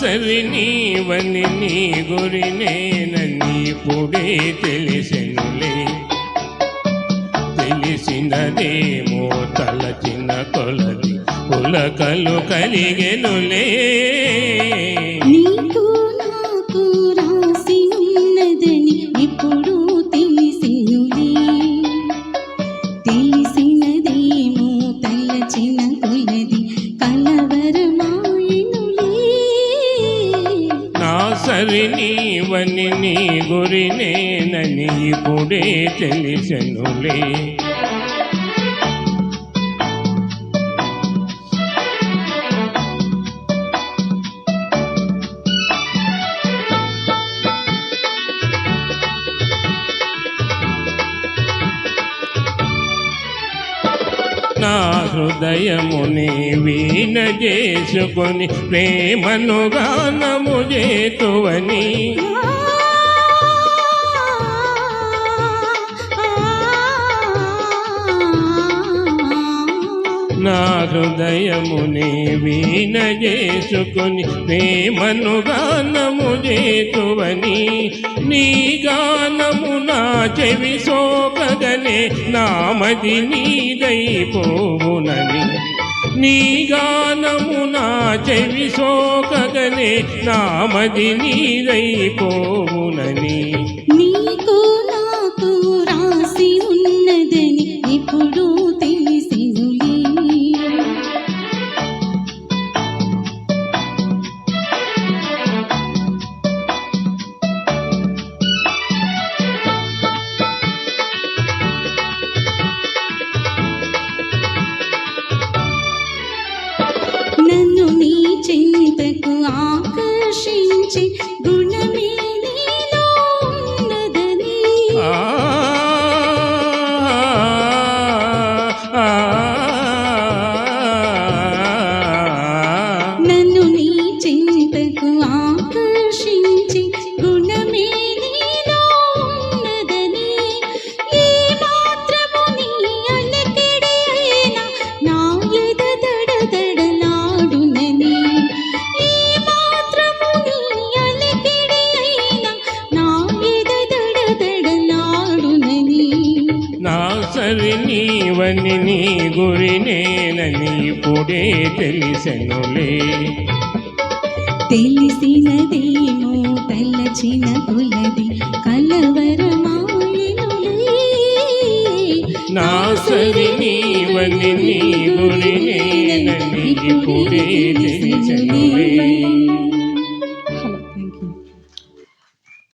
సరి నీవని నీ గురి నేనని ఇప్పుడే తెలిసెనులే. తెలిసినదేమో తలచిన కొలది పులకలు కలిగెనులే. నా నీవని నీ గురి నేనని ఇప్పుడే తెలిసనులే. నా హృదయముని వీణ చేసుకొని ప్రేమను గానము చేతువని. నా హృదయముని వీణ చేసుకొని ప్రేమను గానము చేతువని నీ గానము నా చెవి సోకగనే నామది నీదైపోవునని. నీ గానము నా చెవి సోకగనే నామది నీదైపోవునని. చింతకు ఆకర్షించి గుణమే సరి నీవని నీ గురి నేనని ఇప్పుడే తెలిసెనులే. తెలిసినదేమో తలచిన కొలది కలవరమాయనులే నా సరి నీవని నీ గురి నేనని ఇప్పుడే తెలిసెనులే.